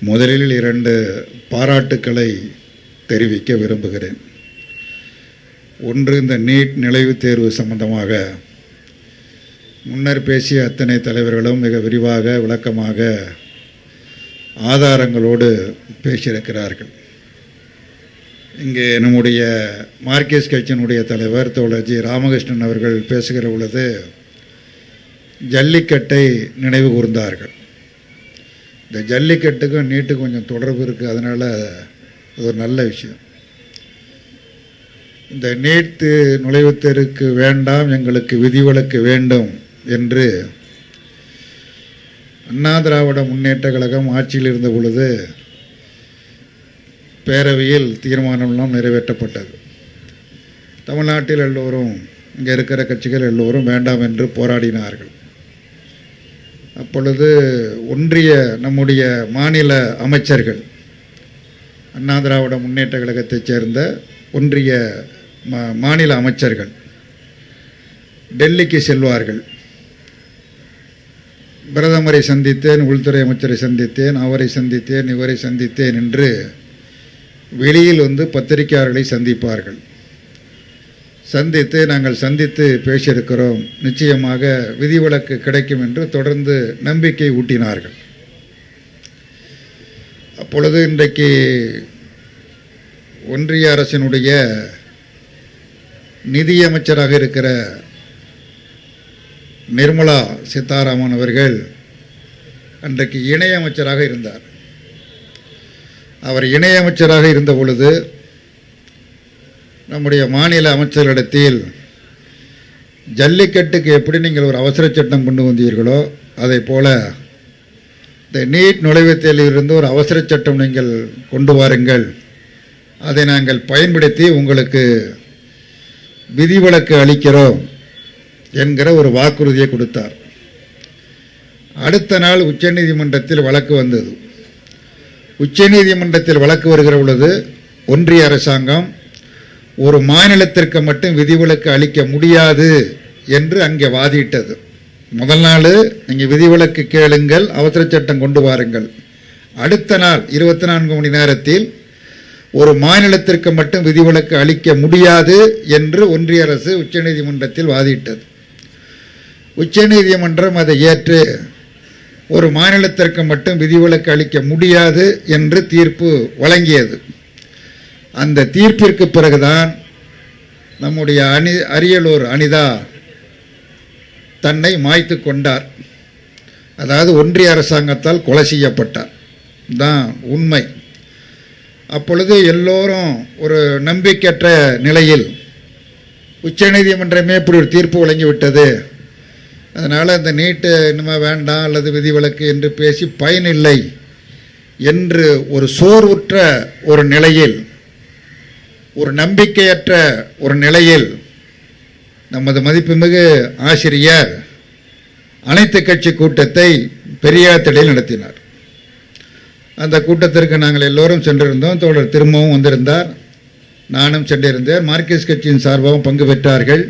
முதலில் இரண்டு பாராட்டுக்களை தெரிவிக்க விரும்புகிறேன். ஒன்று இந்த நீட் நுழைவுத் தேர்வு சம்பந்தமாக. முன்னர் பேசிய அத்தனை தலைவர்களும் மிக விரிவாக விளக்கமாக ஆதாரங்களோடு பேசியிருக்கிறார்கள். இங்கே நம்முடைய மார்க்கேஸ்ட் கட்சியினுடைய தலைவர் தோழர் ஜி. ராமகிருஷ்ணன் அவர்கள் பேசுகிற பொழுது ஜல்லிக்கட்டை நினைவு கூர்ந்தார்கள். இந்த ஜல்லிக்கட்டுக்கும் நீட்டுக்கும் கொஞ்சம் தொடர்பு இருக்குது அதனால் அது ஒரு நல்ல விஷயம். இந்த நீட்டு நுழைவுத் தேர்வுக்கு வேண்டாம் எங்களுக்கு விதிவிலக்கு வேண்டும் என்று அண்ணா திராவிட முன்னேற்ற கழகம் ஆட்சியில் இருந்த பொழுது பேரவையில் தீர்மானம்லாம் நிறைவேற்றப்பட்டது. தமிழ்நாட்டில் எல்லோரும் இங்கே இருக்கிற கட்சிகள் எல்லோரும் வேண்டாம் என்று போராடினார்கள். அப்பொழுது ஒன்றிய நம்முடைய மாநில அமைச்சர்கள் அண்ணா திராவிட முன்னேற்ற கழகத்தைச் சேர்ந்த ஒன்றிய மா மாநில அமைச்சர்கள் டெல்லிக்கு செல்வார்கள். பிரதமரை சந்தித்தேன் உள்துறை அமைச்சரை சந்தித்தேன் அவரை சந்தித்தேன் இவரை சந்தித்தேன் என்று வெளியில் வந்து பத்திரிகையாளர்களை சந்திப்பார்கள். சந்தித்து நாங்கள் சந்தித்து பேசியிருக்கிறோம். நிச்சயமாக விதிவிலக்கு கிடைக்கும் என்று தொடர்ந்து நம்பிக்கை ஊட்டினார்கள். அப்பொழுது இன்றைக்கு ஒன்றிய அரசினுடைய நிதியமைச்சராக இருக்கிற நிர்மலா சீதாராமன் அவர்கள் அன்றைக்கு இணையமைச்சராக இருந்தார். அவர் இணையமைச்சராக இருந்த பொழுது நம்முடைய மாநில அமைச்சர்களிடத்தில் ஜல்லிக்கட்டுக்கு எப்படி நீங்கள் ஒரு அவசர சட்டம் கொண்டு வந்தீர்களோ அதை போல இந்த நீட் நுழைவுத் தேர்விலிருந்து ஒரு அவசர சட்டம் நீங்கள் கொண்டு வாருங்கள். அதை நாங்கள் பயன்படுத்தி உங்களுக்கு விதிவிலக்கு அளிக்கிறோம் என்கிற ஒரு வாக்குறுதியை கொடுத்தார். அடுத்த நாள் உச்சநீதிமன்றத்தில் வழக்கு வந்தது. உச்சநீதிமன்றத்தில் வழக்கு வருகிற பொழுது ஒன்றிய அரசாங்கம் ஒரு மாநிலத்திற்கு மட்டும் விதிவிலக்கு அளிக்க முடியாது என்று அங்கே வாதிட்டது. முதல் நாள் நீங்கள் விதிவிலக்கு கேளுங்கள் அவசர சட்டம் கொண்டு வாருங்கள். அடுத்த நாள் இருபத்தி நான்கு மணி நேரத்தில் ஒரு மாநிலத்திற்கு மட்டும் விதிவிலக்கு அளிக்க முடியாது என்று ஒன்றிய அரசு உச்சநீதிமன்றத்தில் வாதிட்டது. உச்சநீதிமன்றம் அதை ஏற்று ஒரு மாநிலத்திற்கு மட்டும் விதிவிலக்கு அளிக்க முடியாது என்று தீர்ப்பு வழங்கியது. அந்த தீர்ப்பிற்கு பிறகுதான் நம்முடைய அணி அரியலூர் அனிதா தன்னை மாய்த்து கொண்டார். அதாவது ஒன்றிய அரசாங்கத்தால் கொலை செய்யப்பட்டார். தான் உண்மை. அப்பொழுது எல்லோரும் ஒரு நம்பிக்கையற்ற நிலையில் உச்சநீதிமன்றமே இப்படி ஒரு தீர்ப்பு வழங்கிவிட்டது. அதனால் அந்த நீட்டு இனிமேல் வேண்டாம் அல்லது விதிவிலக்கு என்று பேசி பயனில்லை என்று ஒரு சோர்வுற்ற ஒரு நிலையில் ஒரு நம்பிக்கையற்ற ஒரு நிலையில் நமது மதிப்புமிகு ஆசிரியர் அனைத்து கட்சி கூட்டத்தை பெரியார் திடையில் நடத்தினார். அந்த கூட்டத்திற்கு நாங்கள் எல்லோரும் சென்றிருந்தோம். தோழர் திரும்பவும் வந்திருந்தார். நானும் சென்றிருந்தேன். மார்க்சிஸ்ட் கட்சியின் சார்பாகவும் பங்கு பெற்றார்கள்.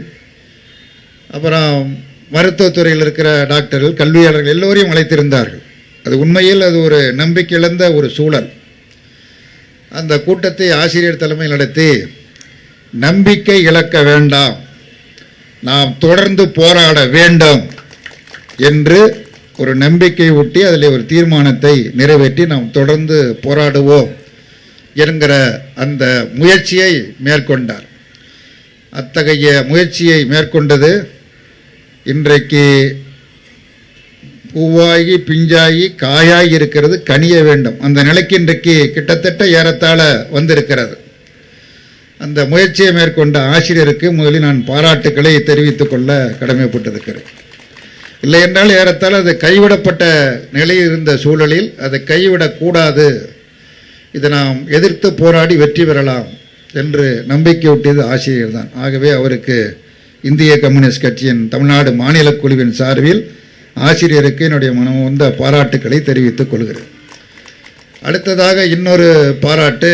அப்புறம் மருத்துவத்துறையில் இருக்கிற டாக்டர்கள் கல்வியாளர்கள் எல்லோரையும் அழைத்திருந்தார்கள். அது உண்மையில் அது ஒரு நம்பிக்கை இழந்த ஒரு சூழல். அந்த கூட்டத்தை ஆசிரியர் தலைமையில் நடத்தி நம்பிக்கை இழக்க வேண்டாம் நாம் தொடர்ந்து போராட வேண்டும் என்று ஒரு நம்பிக்கை ஒட்டி அதில் ஒரு தீர்மானத்தை நிறைவேற்றி நாம் தொடர்ந்து போராடுவோம் என்கிற அந்த முயற்சியை மேற்கொண்டார். அத்தகைய முயற்சியை மேற்கொண்டது இன்றைக்கு பூவாகி பிஞ்சாகி காயாகி இருக்கிறது கனிய வேண்டும். அந்த நிலைக்கு இன்றைக்கு கிட்டத்தட்ட ஏறத்தாழ வந்திருக்கிறது. அந்த முயற்சியை மேற்கொண்ட ஆசிரியருக்கு முதலில் நான் பாராட்டுக்களை தெரிவித்துக் கொள்ள கடமைப்பட்டிருக்கிறேன். இல்லை என்றால் ஏறத்தாழ அது கைவிடப்பட்ட நிலையில் இருந்த சூழலில் அதை கைவிடக்கூடாது. இதை நாம் எதிர்த்து போராடி வெற்றி பெறலாம் என்று நம்பிக்கையூட்டியது ஆசிரியர் தான் ஆகவே அவருக்கு இந்திய கம்யூனிஸ்ட் கட்சியின் தமிழ்நாடு மாநில குழுவின் சார்பில் ஆசிரியருக்கு என்னுடைய மனம் வந்த பாராட்டுக்களை தெரிவித்துக் கொள்கிறேன். அடுத்ததாக இன்னொரு பாராட்டு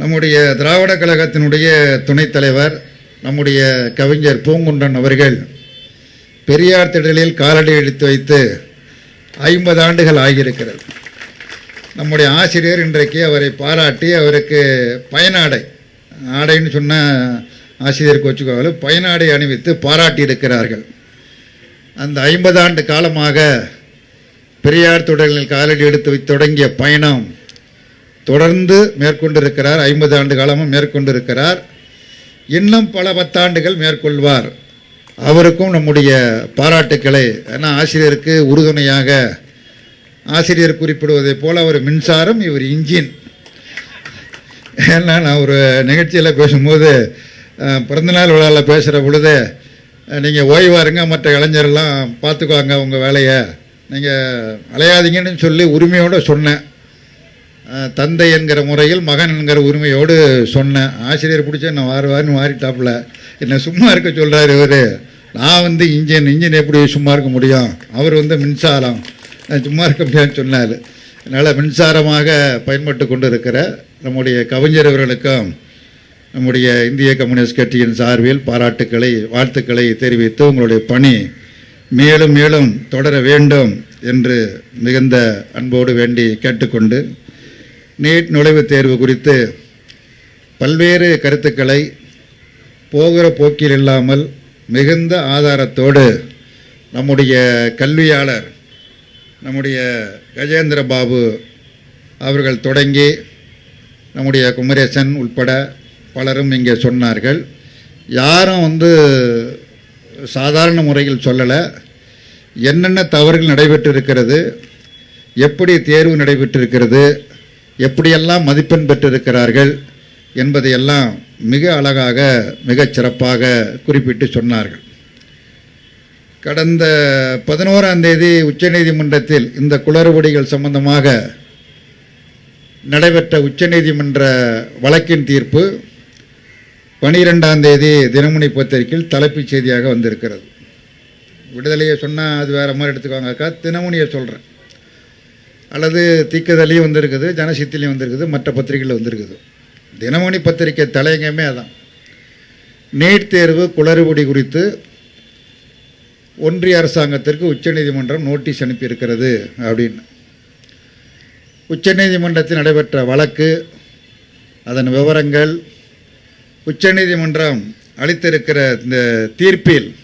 நம்முடைய திராவிட கழகத்தினுடைய துணைத் தலைவர் நம்முடைய கவிஞர் பூங்குண்டன் அவர்கள் பெரியார் திடலில் காலடி எடுத்து வைத்து ஐம்பது ஆண்டுகள் ஆகியிருக்கிறது. நம்முடைய ஆசிரியர் இன்றைக்கு அவரை பாராட்டி அவருக்கு பயனாடை ஆடைன்னு சொன்னால் ஆசிரியருக்கு வச்சுக்கோங்க பயனாடை அணிவித்து பாராட்டி இருக்கிறார்கள் அந்த ஐம்பது ஆண்டு காலமாக பெரியார் தொடர்களில் காலடி எடுத்து தொடங்கிய பயணம் தொடர்ந்து மேற்கொண்டிருக்கிறார். ஐம்பது ஆண்டு காலமும் மேற்கொண்டிருக்கிறார். இன்னும் பல பத்தாண்டுகள் மேற்கொள்வார். அவருக்கும் நம்முடைய பாராட்டுக்களை ஏன்னா ஆசிரியருக்கு உறுதுணையாக ஆசிரியர் குறிப்பிடுவதைப் போல் அவர் மின்சாரம் இவர் இன்ஜின். ஏன்னா நான் ஒரு நிகழ்ச்சியில் பேசும்போது பிறந்தநாள் விழாவில் பேசுகிற பொழுது நீங்கள் ஓய்வாக இருங்க மற்ற இளைஞரெல்லாம் பார்த்துக்குவாங்க உங்கள் வேலையை. நீங்கள் அலையாதீங்கன்னு சொல்லி உரிமையோடு சொன்னேன். தந்தை என்கிற முறையில் மகன் என்கிற உரிமையோடு சொன்னேன். ஆசிரியர் பிடிச்ச நான் வாரு வாருன்னு மாறிட்டாப்புல. என்னை சும்மா இருக்க சொல்கிறாரு இவர். நான் வந்து இன்ஜின் இன்ஜின் எப்படி சும்மா இருக்க முடியும்? அவர் வந்து மின்சாரம். சும்மா இருக்க முடியாதுன்னு சொன்னார். அதனால் மின்சாரமாக பயன்பட்டு கொண்டு இருக்கிற நம்முடைய கவிஞர் அவர்களுக்கும் நம்முடைய இந்திய கம்யூனிஸ்ட் கட்சியின் சார்பில் பாராட்டுக்களை வாழ்த்துக்களை தெரிவித்து உங்களுடைய பணி மேலும் மேலும் தொடர வேண்டும் என்று மிகுந்த அன்போடு வேண்டி கேட்டுக்கொண்டு நீட் நுழைவுத் தேர்வு குறித்து பல்வேறு கருத்துக்களை போகிற போக்கில் இல்லாமல் மிகுந்த ஆதாரத்தோடு நம்முடைய கல்வியாளர் நம்முடைய கஜேந்திர பாபு அவர்கள் தொடங்கி நம்முடைய குமரேசன் உட்பட பலரும் இங்கே சொன்னார்கள். யாரும் வந்து சாதாரண முறையில் சொல்லலை. என்னென்ன தவறுகள் நடைபெற்றிருக்கிறது எப்படி தேர்வு நடைபெற்றிருக்கிறது எப்படியெல்லாம் மதிப்பெண் பெற்றிருக்கிறார்கள் என்பதையெல்லாம் மிக அழகாக மிகச் சிறப்பாக குறிப்பிட்டு சொன்னார்கள். கடந்த பதினோராம் தேதி உச்சநீதிமன்றத்தில் இந்த குளறுபடிகள் சம்பந்தமாக நடைபெற்ற உச்சநீதிமன்ற வழக்கின் தீர்ப்பு பனிரெண்டாம் தேதி தினமணி பத்திரிகையில் தலைப்புச் செய்தியாக வந்திருக்கிறது. விடுதலையை சொன்னால் அது வேறு மாதிரி எடுத்துக்கோங்க அக்கா. தினமணியை சொல்கிறேன் அல்லது தீக்கதலையும் வந்திருக்குது ஜனசித்திலையும் வந்திருக்குது மற்ற பத்திரிகையில் வந்திருக்குது. தினமணி பத்திரிகை தலையங்கமே அதான். நீட் தேர்வு குளறுபடி குறித்து ஒன்றிய அரசாங்கத்திற்கு உச்சநீதிமன்றம் நோட்டீஸ் அனுப்பியிருக்கிறது அப்படின்னு. உச்சநீதிமன்றத்தில் நடைபெற்ற வழக்கு அதன் விவரங்கள் உச்சநீதிமன்றம் அளித்திருக்கிற இந்த தீர்ப்பில்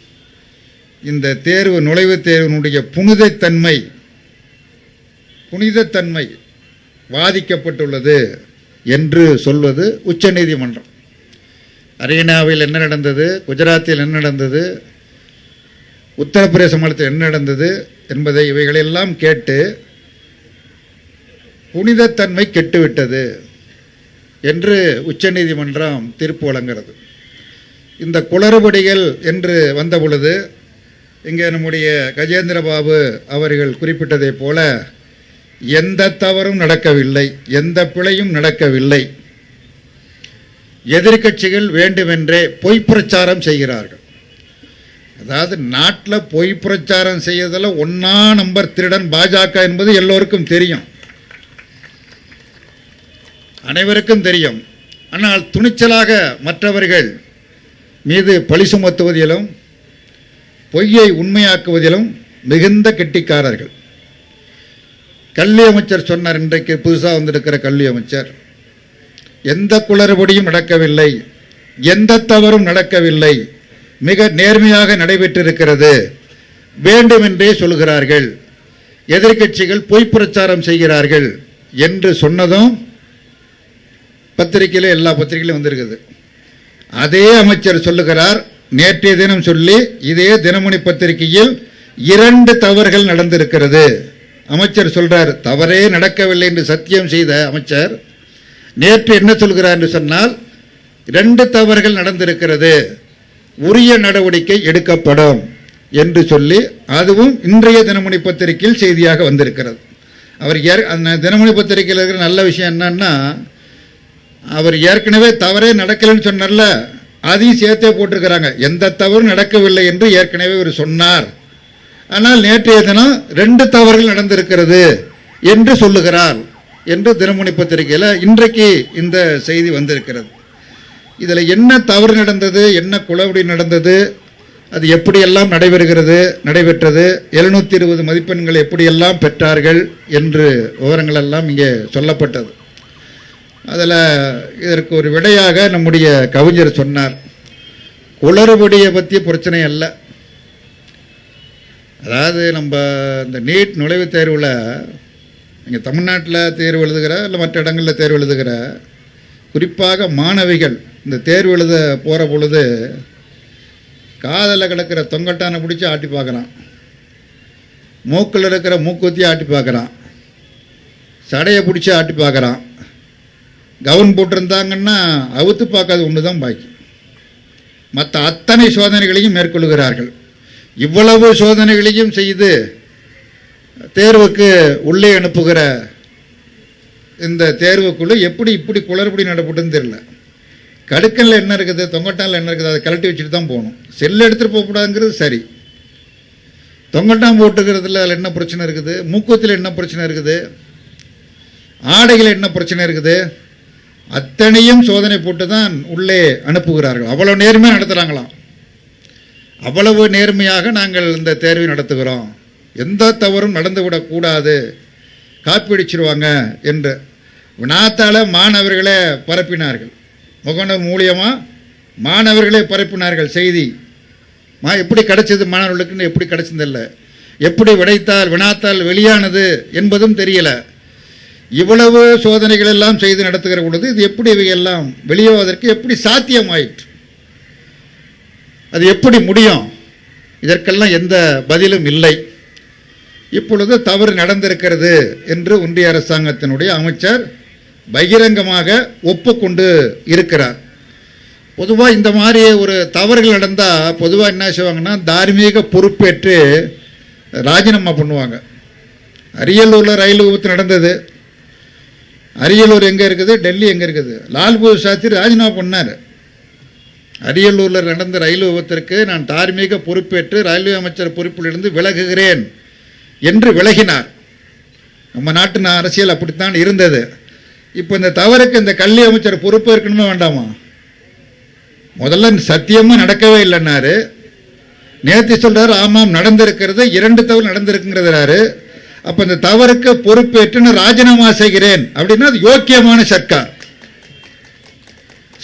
இந்த தேர்வு நுழைவுத் தேர்வினுடைய புனிதத்தன்மை புனிதத்தன்மை வாதிக்கப்பட்டுள்ளது என்று சொல்வது உச்சநீதிமன்றம். ஹரியானாவில் என்ன நடந்தது? குஜராத்தில் என்ன நடந்தது? உத்தரப்பிரதேச மாநிலத்தில் என்ன நடந்தது என்பதை இவைகளெல்லாம் கேட்டு புனிதத்தன்மை கெட்டுவிட்டது. என்று உச்சநீதிமன்றம் தீர்ப்பு வழங்குகிறது. இந்த குளறுபடிகள் என்று வந்த பொழுது இங்கே நம்முடைய கஜேந்திரபாபு அவர்கள் குறிப்பிட்டதைப் போல எந்த தவறும் நடக்கவில்லை எந்த பிழையும் நடக்கவில்லை. எதிர்க்கட்சிகள் வேண்டுமென்றே பொய் பிரச்சாரம் செய்கிறார்கள். அதாவது நாட்டில் பொய் பிரச்சாரம் செய்யறதுல ஒன்னா நம்பர் திருடன் பாஜக என்பது எல்லோருக்கும் தெரியும். அனைவருக்கும் தெரியும். ஆனால் துணிச்சலாக மற்றவர்கள் மீது பழி சுமத்துவதிலும் பொய்யை உண்மையாக்குவதிலும் மிகுந்த கெட்டிக்காரர்கள். கல்வி அமைச்சர் சொன்னார் இன்றைக்கு புதுசாக வந்திருக்கிற கல்வி அமைச்சர். எந்த குளறுபடியும் நடக்கவில்லை. எந்த தவறும் நடக்கவில்லை. மிக நேர்மையாக நடைபெற்றிருக்கிறது. வேண்டுமென்றே சொல்கிறார்கள். எதிர்க்கட்சிகள் பொய் பிரச்சாரம் செய்கிறார்கள் என்று சொன்னதும் பத்திரிகையில் எல்லா பத்திரிகையிலும் வந்திருக்குது. அதே அமைச்சர் சொல்லுகிறார் நேற்றைய தினம் சொல்லி இதே தினமணி பத்திரிகையில் இரண்டு தவறுகள் நடந்திருக்கிறது. அமைச்சர் சொல்றார் தவறே நடக்கவில்லை என்று சத்தியம் செய்த அமைச்சர் நேற்று என்ன சொல்கிறார் என்று சொன்னால் இரண்டு தவறுகள் நடந்திருக்கிறது உரிய நடவடிக்கை எடுக்கப்படும் என்று சொல்லி அதுவும் இன்றைய தினமணி பத்திரிகையில் செய்தியாக வந்திருக்கிறது. அவர் யார் அந்த தினமணி பத்திரிகையில் இருக்கிற நல்ல விஷயம் என்னன்னா அவர் ஏற்கனவே தவறே நடக்கலைன்னு சொன்னார்ல அதையும் சேர்த்தே போட்டிருக்கிறாங்க. எந்த தவறும் நடக்கவில்லை என்று ஏற்கனவே அவர் சொன்னார். ஆனால் நேற்றைய தினம் ரெண்டு தவறுகள் நடந்திருக்கிறது என்று சொல்லுகிறார் என்று தினமணி பத்திரிகையில் இன்றைக்கு இந்த செய்தி வந்திருக்கிறது. இதில் என்ன தவறு நடந்தது என்ன குளறுபடி நடந்தது அது எப்படியெல்லாம் நடைபெறுகிறது நடைபெற்றது எழுநூற்றி இருபது மதிப்பெண்கள் எப்படியெல்லாம் பெற்றார்கள் என்று விவரங்கள் எல்லாம் இங்கே சொல்லப்பட்டது. அதில் இதற்கு ஒரு விடையாக நம்முடைய கவிஞர் சொன்னார் குளறுபடியை பற்றிய பிரச்சனை அல்ல. அதாவது நம்ம இந்த நீட் நுழைவுத் தேர்வில் இங்கே தமிழ்நாட்டில் தேர்வு எழுதுகிற இல்லை மற்ற இடங்களில் தேர்வு எழுதுகிற குறிப்பாக மாணவிகள் இந்த தேர்வு எழுத போகிற பொழுது காதில் கிடக்கிற தொங்கட்டானை பிடிச்சி ஆட்டி பார்க்குறான் மூக்கில் இருக்கிற மூக்குத்தியை ஆட்டி பார்க்குறான் சடையை பிடிச்சி ஆட்டி பார்க்குறான் கவுன் போட்டிருந்தாங்கன்னா அவுத்து பார்க்காத ஒன்று தான் பாக்கி. மற்ற அத்தனை சோதனைகளையும் மேற்கொள்கிறார்கள். இவ்வளவு சோதனைகளையும் செய்து தேர்வுக்கு உள்ளே அனுப்புகிற இந்த தேர்வுக்குழு எப்படி இப்படி குளறுபடி நடப்பட்டுன்னு தெரியல. கடுக்கனில் என்ன இருக்குது தொங்கட்டானில் என்ன இருக்குது அதை கழட்டி வச்சுட்டு தான் போகணும். செல் எடுத்துகிட்டு போகக்கூடாதுங்கிறது சரி. தொங்கட்டான் போட்டுக்கிறதுல அதில் என்ன பிரச்சனை இருக்குது? மூக்கத்தில் என்ன பிரச்சனை இருக்குது? ஆடைகள் என்ன பிரச்சனை இருக்குது? அத்தனையும் சோதனை போட்டு தான் உள்ளே அனுப்புகிறார்கள். அவ்வளோ நேர்மையாக நடத்துகிறாங்களாம் அவ்வளவு நேர்மையாக நாங்கள் இந்த தேர்வை நடத்துகிறோம். எந்த தவறும் நடந்துவிடக்கூடாது காப்பீடிச்சிருவாங்க என்று வினாத்தால் மாணவர்களை பரப்பினார்கள். முகநூல் மூலியமாக மாணவர்களே பரப்பினார்கள் செய்தி. மா எப்படி கிடைச்சது மாணவர்களுக்குன்னு எப்படி கிடைச்சதில்லை எப்படி விடைத்தால் வினாத்தால் வெளியானது என்பதும் தெரியலை. இவ்வளவு சோதனைகள் எல்லாம் செய்து நடத்துகிற பொழுது இது எப்படி இவையெல்லாம் வெளியாவதற்கு எப்படி சாத்தியமாயிற்று? அது எப்படி முடியும்? இதற்கெல்லாம் எந்த பதிலும் இல்லை. இப்பொழுது தவறு நடந்திருக்கிறது என்று ஒன்றிய அரசாங்கத்தினுடைய அமைச்சர் பகிரங்கமாக ஒப்புக்கொண்டு இருக்கிறார். பொதுவாக இந்த மாதிரி ஒரு தவறுகள் நடந்தால் பொதுவாக என்ன செய்வாங்கன்னா தார்மீக பொறுப்பேற்று ராஜினாமா பண்ணுவாங்க. அரியலூரில் ரயில் விபத்து நடந்தது. அரியலூர் எங்கே இருக்குது? டெல்லி எங்கே இருக்குது? லால்பூர் சாஸ்திரி ராஜினாமா பண்ணார். அரியலூரில் நடந்த ரயில் விபத்திற்கு நான் தார்மீக பொறுப்பேற்று ரயில்வே அமைச்சர் பொறுப்பிலிருந்து விலகுகிறேன் என்று விலகினார். நம்ம நாட்டு அரசியல் அப்படித்தான் இருந்தது. இப்போ இந்த தவறுக்கு இந்த கல்வி அமைச்சர் பொறுப்பு இருக்கணுமே வேண்டாமா? முதல்ல சத்தியமாக நடக்கவே இல்லைன்னாரு. நேற்று சொல்கிறார் ஆமாம் நடந்திருக்கிறது இரண்டு தவறு நடந்திருக்குங்கிறதுறாரு அப்போ இந்த தவறுக்கு பொறுப்பேற்றுன்னு ராஜினாமா செய்கிறேன். அப்படின்னா அது யோக்கியமான சர்க்கார்.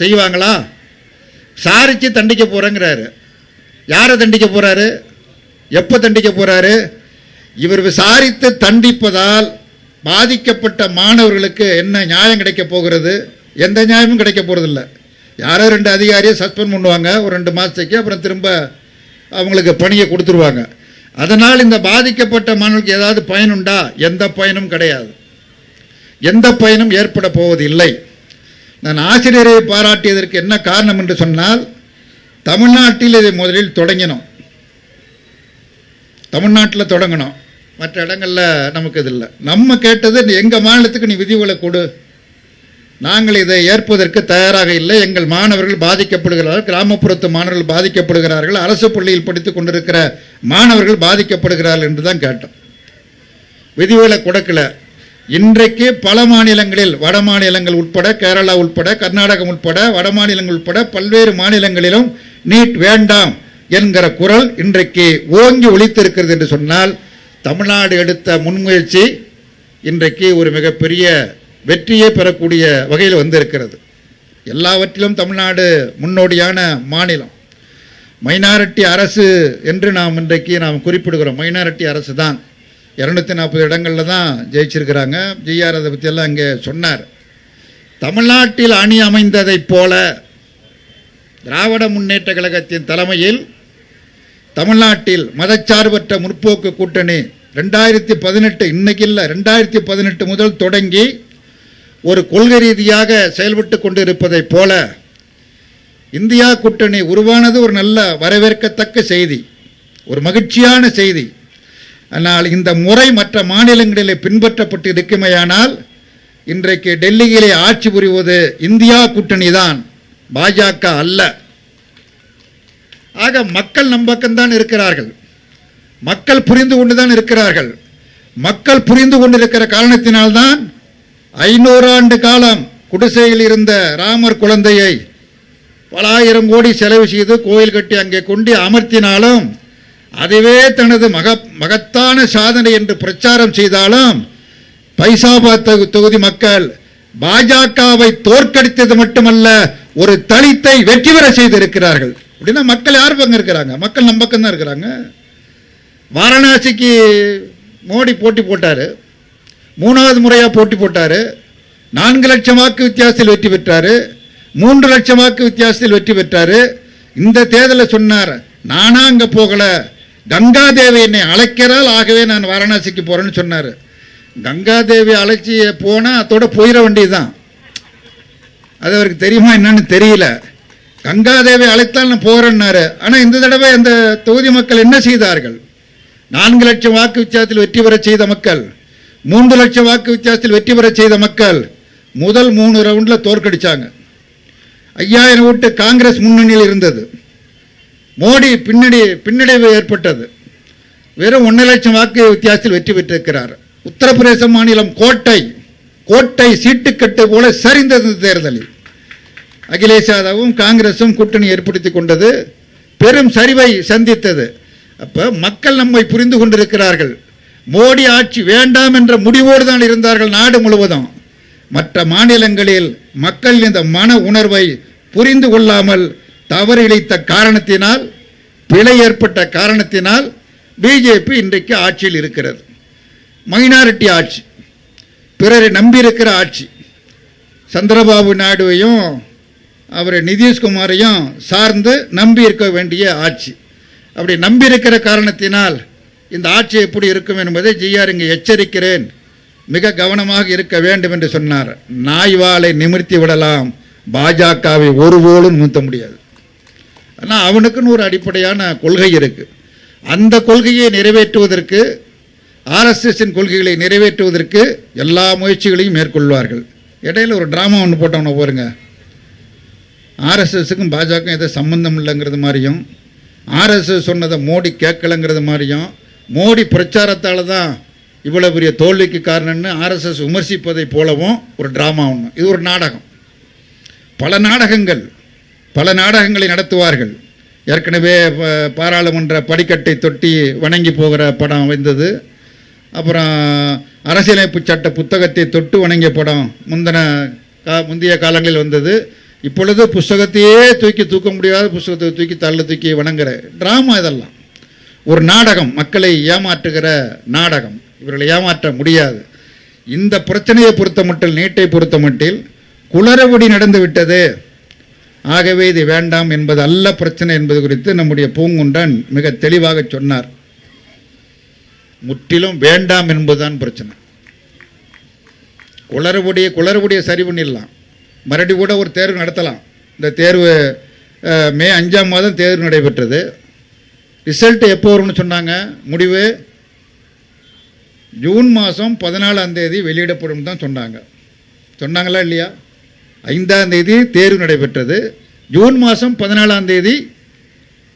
செய்வாங்களா? சாரிச்சு தண்டிக்க போகிறேங்கிறாரு யாரை தண்டிக்க போகிறாரு எப்போ தண்டிக்க போகிறாரு இவர் விசாரித்து தண்டிப்பதால் பாதிக்கப்பட்ட மாணவர்களுக்கு என்ன நியாயம் கிடைக்க போகிறது? எந்த நியாயமும் கிடைக்க போகிறதில்ல யாரோ ரெண்டு அதிகாரியை சஸ்பெண்ட் பண்ணுவாங்க. ஒரு ரெண்டு மாதத்துக்கு அப்புறம் திரும்ப அவங்களுக்கு பணியை கொடுத்துருவாங்க. அதனால் இந்த பாதிக்கப்பட்ட மாணவர்களுக்கு ஏதாவது பயனுண்டா எந்த பயனும் கிடையாது. எந்த பயனும் ஏற்பட போவதில்லை. நான் ஆசிரியரை பாராட்டியதற்கு என்ன காரணம் என்று சொன்னால் தமிழ்நாட்டில் இதை முதலில் தொடங்கினோம். தமிழ்நாட்டில் தொடங்கணும் மற்ற இடங்களில் நமக்கு இது இல்லை. நம்ம கேட்டது எங்கள் மாநிலத்துக்கு நீ விதிகளை கொடு. நாங்கள் இதை ஏற்பதற்கு தயாராக இல்லை. எங்கள் மாணவர்கள் பாதிக்கப்படுகிறார்கள். கிராமப்புறத்து மாணவர்கள் பாதிக்கப்படுகிறார்கள். அரசு பள்ளியில் படித்துக் கொண்டிருக்கிற மாணவர்கள் பாதிக்கப்படுகிறார்கள் என்று தான் கேட்டோம். விதிகளை கொடுக்கல. இன்றைக்கு பல மாநிலங்களில் வட மாநிலங்கள் உட்பட கேரளா உட்பட கர்நாடகம் உட்பட வட மாநிலங்கள் உட்பட பல்வேறு மாநிலங்களிலும் நீட் வேண்டாம் என்கிற குரல் இன்றைக்கு ஓங்கி ஒழித்திருக்கிறது என்று சொன்னால் தமிழ்நாடு எடுத்த முன்முயற்சி இன்றைக்கு ஒரு மிகப்பெரிய வெற்றியை பெறக்கூடிய வகையில் வந்திருக்கிறது. எல்லாவற்றிலும் தமிழ்நாடு முன்னோடியான மாநிலம். மைனாரிட்டி அரசு என்று நாம் இன்றைக்கு நாம் குறிப்பிடுகிறோம். மைனாரிட்டி அரசு தான். இரநூத்தி நாற்பது இடங்களில் தான் ஜெயிச்சிருக்கிறாங்க. ஜிஆர் அதை பற்றியெல்லாம் இங்கே சொன்னார். தமிழ்நாட்டில் அணி அமைந்ததைப் போல திராவிட முன்னேற்ற கழகத்தின் தலைமையில் தமிழ்நாட்டில் மதச்சார்பற்ற முற்போக்கு கூட்டணி ரெண்டாயிரத்தி பதினெட்டு இன்னைக்கு இல்லை ரெண்டாயிரத்தி பதினெட்டு முதல் தொடங்கி ஒரு கொள்கை ரீதியாக செயல்பட்டு கொண்டிருப்பதைப் போல இந்தியா கூட்டணி உருவானது ஒரு நல்ல வரவேற்கத்தக்க செய்தி ஒரு மகிழ்ச்சியான செய்தி. ஆனால் இந்த முறை மற்ற மாநிலங்களிலே பின்பற்றப்பட்டு இருக்குமையானால் இன்றைக்கு டெல்லியிலே ஆட்சி புரிவது இந்தியா கூட்டணி தான் பாஜக அல்ல. ஆக மக்கள் நம் பக்கம்தான் இருக்கிறார்கள். மக்கள் புரிந்து கொண்டுதான் இருக்கிறார்கள். மக்கள் புரிந்து கொண்டிருக்கிற காரணத்தினால்தான் ஐநூறு ஆண்டு காலம் குடிசையில் இருந்த ராமர் குழந்தையை பல ஆயிரம் கோடி செலவு செய்து கோயில் கட்டி அங்கே கொண்டு அமர்த்தினாலும் அதுவே தனது மக மகத்தான சாதனை என்று பிரச்சாரம் செய்தாலும் பைசாபாத் தொகு- தொகுதி மக்கள் பாஜகவை தோற்கடித்தது மட்டுமல்ல ஒரு தலித்தை வெற்றி பெற செய்திருக்கிறார்கள். அப்படின்னா மக்கள் யார் பக்கம் இருக்கிறாங்க? மக்கள் நம்ம பக்கம் தான் இருக்கிறாங்க. வாரணாசிக்கு மோடி போட்டி போட்டார். மூணாவது முறையாக போட்டி போட்டார். நான்கு லட்சம் வாக்கு வித்தியாசத்தில் வெற்றி பெற்றார். மூன்று லட்சம் வாக்கு வித்தியாசத்தில் வெற்றி பெற்றார். இந்த தேர்தலில் சொன்னார் நானா அங்கே போகலை. கங்காதேவி என்னை அழைக்கிறால் ஆகவே நான் வாரணாசிக்கு போகிறேன்னு சொன்னார். கங்காதேவி அழைச்சி போனால் அதோட போயிட வேண்டியதுதான். அது அவருக்கு தெரியுமா என்னன்னு தெரியல. கங்காதேவி அழைத்தால் நான் போகிறேன்னாரு ஆனால் இந்த தடவை அந்த தொகுதி மக்கள் என்ன செய்தார்கள்? நான்கு லட்சம் வாக்கு வித்தியாசத்தில் வெற்றி பெற செய்த மக்கள் மூன்று லட்சம் வாக்கு வித்தியாசத்தில் வெற்றி பெற செய்த மக்கள் முதல் மூணு ரவுண்டில் தோற்கடிச்சாங்க. ஐயாயிரம் ஓட்டு காங்கிரஸ் முன்னணியில் இருந்தது. மோடி பின்னடி பின்னடைவு ஏற்பட்டது. வெறும் ஒன்றரை லட்சம் வாக்கு வித்தியாசத்தில் வெற்றி பெற்றிருக்கிறார். உத்தரப்பிரதேச மாநிலம் கோட்டை கோட்டை சீட்டுக்கட்டு போல சரிந்தது தேர்தலில். அகிலேஷ் யாதவும் காங்கிரஸும் கூட்டணி ஏற்படுத்தி கொண்டது. பெரும் சரிவை சந்தித்தது. அப்போ மக்கள் நம்மை புரிந்து கொண்டிருக்கிறார்கள். மோடி ஆட்சி வேண்டாம் என்ற முடிவோடு தான் இருந்தார்கள் நாடு முழுவதும். மற்ற மாநிலங்களில் மக்கள் இந்த மன உணர்வை புரிந்து கொள்ளாமல் தவறு இழைத்த காரணத்தினால் பிழை ஏற்பட்ட காரணத்தினால் பிஜேபி இன்றைக்கு ஆட்சியில் இருக்கிறது. மைனாரிட்டி ஆட்சி. பிறரை நம்பியிருக்கிற ஆட்சி. சந்திரபாபு நாயுடுவையும் அவர் நிதிஷ்குமாரையும் சார்ந்து நம்பி இருக்க வேண்டிய ஆட்சி. அப்படி நம்பியிருக்கிற காரணத்தினால் இந்த ஆட்சி எப்படி இருக்கும் என்பதை ஜிஆர் இங்கே எச்சரிக்கிறேன். மிக கவனமாக இருக்க வேண்டும் என்று சொன்னார். நாய்வாலை நிமிர்த்தி விடலாம். பாஜகவை ஒருபோலும் நிமித்த முடியாது. ஆனால் அவனுக்குன்னு ஒரு அடிப்படையான கொள்கை இருக்குது அந்த கொள்கையை நிறைவேற்றுவதற்கு ஆர்எஸ்எஸ்ஸின் கொள்கைகளை நிறைவேற்றுவதற்கு எல்லா முயற்சிகளையும் மேற்கொள்வார்கள். இடையில ஒரு ட்ராமா ஒன்று போட்டவனை பாருங்க. ஆர்எஸ்எஸுக்கும் பாஜகவும் எதோ சம்மந்தம் இல்லைங்கிறது மாதிரியும் ஆர்எஸ்எஸ் சொன்னதை மோடி கேட்கலங்கிறது மாதிரியும் மோடி பிரச்சாரத்தால் தான் இவ்வளோ பெரிய தோல்விக்கு காரணம்னு ஆர்எஸ்எஸ் விமர்சிப்பதைப் போலவும் ஒரு ட்ராமா ஒன்று இது ஒரு நாடகம். பல நாடகங்கள் பல நாடகங்களை நடத்துவார்கள். ஏற்கனவே ப- பாராளுமன்ற படிக்கட்டை தொட்டி வணங்கி போகிற படம் வந்தது. அப்புறம் அரசியலமைப்பு சட்ட புத்தகத்தை தொட்டு வணங்கிய படம் முந்தின கா முந்தைய காலங்களில் வந்தது. இப்பொழுது புஸ்தகத்தையே தூக்கி தூக்க முடியாத புஸ்தகத்தை தூக்கி தள்ள தூக்கி வணங்குற ட்ராமா இதெல்லாம். ஒரு நாடகம் மக்களை ஏமாற்றுகிற நாடகம். இவர்களை ஏமாற்ற முடியாது. இந்த பிரச்சனையை பொறுத்த மட்டில் நீட்டை பொறுத்த மட்டில் குளறுபடி நடந்து விட்டது. ஆகவே இது வேண்டாம் என்பது அல்ல பிரச்சனை என்பது குறித்து நம்முடைய பூங்குன்றன் மிக தெளிவாக சொன்னார். முற்றிலும் வேண்டாம் என்பதுதான் பிரச்சனை. குளறுபடியை குளறுபடியை சரி பண்ணிடலாம். மறுபடி கூட ஒரு தேர்வு நடத்தலாம். இந்த தேர்வு மே அஞ்சாம் மாதம் தேர்வு நடைபெற்றது. ரிசல்ட் எப்போ வரும்னு சொன்னாங்க? முடிவு ஜூன் மாதம் பதினாலாம் தேதி வெளியிடப்படும் தான் சொன்னாங்க. சொன்னாங்களா இல்லையா? ஐந்தாம் தேதி தேர்வு நடைபெற்றது. ஜூன் மாதம் பதினாலாம் தேதி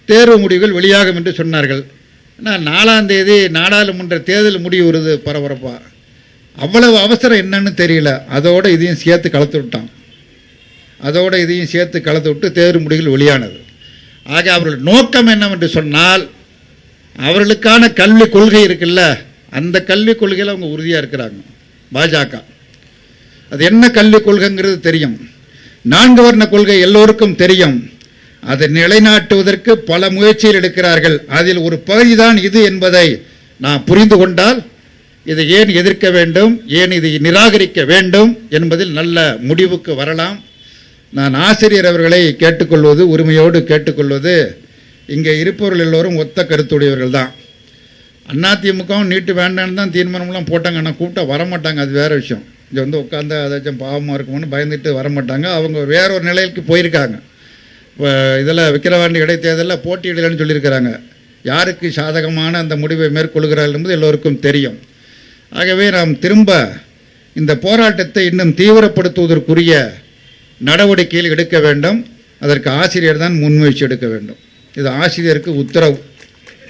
தேர்வு முடிவுகள் வெளியாகும் என்று சொன்னார்கள். ஆனால் நாலாம் தேதி நாடாளுமன்ற தேர்தல் முடிவு வருது பரபரப்பாக அவ்வளவு அவசரம் என்னன்னு தெரியல. அதோடு இதையும் சேர்த்து கலத்து விட்டான். அதோடு இதையும் சேர்த்து கலத்து விட்டு தேர்வு முடிவுகள் வெளியானது. ஆக அவர்கள் நோக்கம் என்னவென்று சொன்னால் அவர்களுக்கான கல்வி கொள்கை இருக்குல்ல அந்த கல்விக் கொள்கையில் அவங்க உறுதியாக இருக்கிறாங்க பாஜக. அது என்ன கல்விக் கொள்கைங்கிறது தெரியும். நான்கு வர்ண கொள்கை எல்லோருக்கும் தெரியும். அதை நிலைநாட்டுவதற்கு பல முயற்சிகள் எடுக்கிறார்கள். அதில் ஒரு பகுதிதான் இது என்பதை நான் புரிந்து கொண்டால் இதை ஏன் எதிர்க்க வேண்டும் ஏன் இதை நிராகரிக்க வேண்டும் என்பதில் நல்ல முடிவுக்கு வரலாம். நான் ஆசிரியர் அவர்களை கேட்டுக்கொள்வது உரிமையோடு கேட்டுக்கொள்வது இங்கே இருப்பவர்கள் எல்லோரும் ஒத்த கருத்துடையவர்கள் தான். அதிமுகவும் நீட்டு வேண்டாம்னு தான் தீர்மானம்லாம் போட்டாங்க. ஆனால் கூப்பிட்டா வரமாட்டாங்க. அது வேற விஷயம். இங்கே வந்து உட்காந்து ஏதாச்சும் பாவமாக இருக்குமோன்னு பயந்துட்டு வரமாட்டாங்க. அவங்க வேற ஒரு நிலைக்கு போயிருக்காங்க. இப்போ இதில் விக்கிரவாண்டி இடைத்தேர்தலில் போட்டியிடலன்னு சொல்லியிருக்கிறாங்க. யாருக்கு சாதகமான அந்த முடிவை மேற்கொள்கிறார்கள் என்பது எல்லோருக்கும் தெரியும். ஆகவே நாம் திரும்ப இந்த போராட்டத்தை இன்னும் தீவிரப்படுத்துவதற்குரிய நடவடிக்கையில் எடுக்க வேண்டும். அதற்கு ஆசிரியர் தான் முன்முயற்சி எடுக்க வேண்டும். இது ஆசிரியருக்கு உத்தரவு.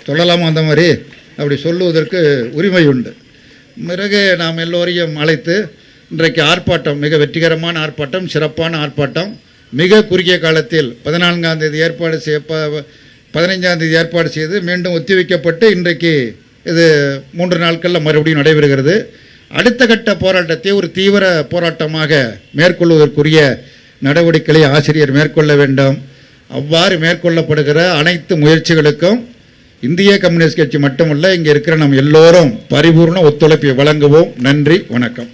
சொல்லலாமா அந்த மாதிரி? அப்படி சொல்லுவதற்கு உரிமை உண்டு. பிறகு நாம் எல்லோரையும் அழைத்து இன்றைக்கு ஆர்ப்பாட்டம் மிக வெற்றிகரமான ஆர்ப்பாட்டம் சிறப்பான ஆர்ப்பாட்டம் மிக குறுகிய காலத்தில் பதினான்காம் தேதி ஏற்பாடு செய்ய பதினைஞ்சாம் தேதி ஏற்பாடு செய்து மீண்டும் ஒத்திவைக்கப்பட்டு இன்றைக்கு இது மூன்று நாட்களில் மறுபடியும் நடைபெறுகிறது. அடுத்த கட்ட போராட்டத்தை ஒரு தீவிர போராட்டமாக மேற்கொள்வதற்குரிய நடவடிக்கைகளை ஆசிரியர் மேற்கொள்ள வேண்டும். அவ்வாறு மேற்கொள்ளப்படுகிற அனைத்து முயற்சிகளுக்கும் இந்திய கம்யூனிஸ்ட் கட்சி மட்டுமல்ல இங்கே இருக்கிற நம் எல்லோரும் பரிபூர்ண ஒத்துழைப்பை வழங்குவோம். நன்றி வணக்கம்.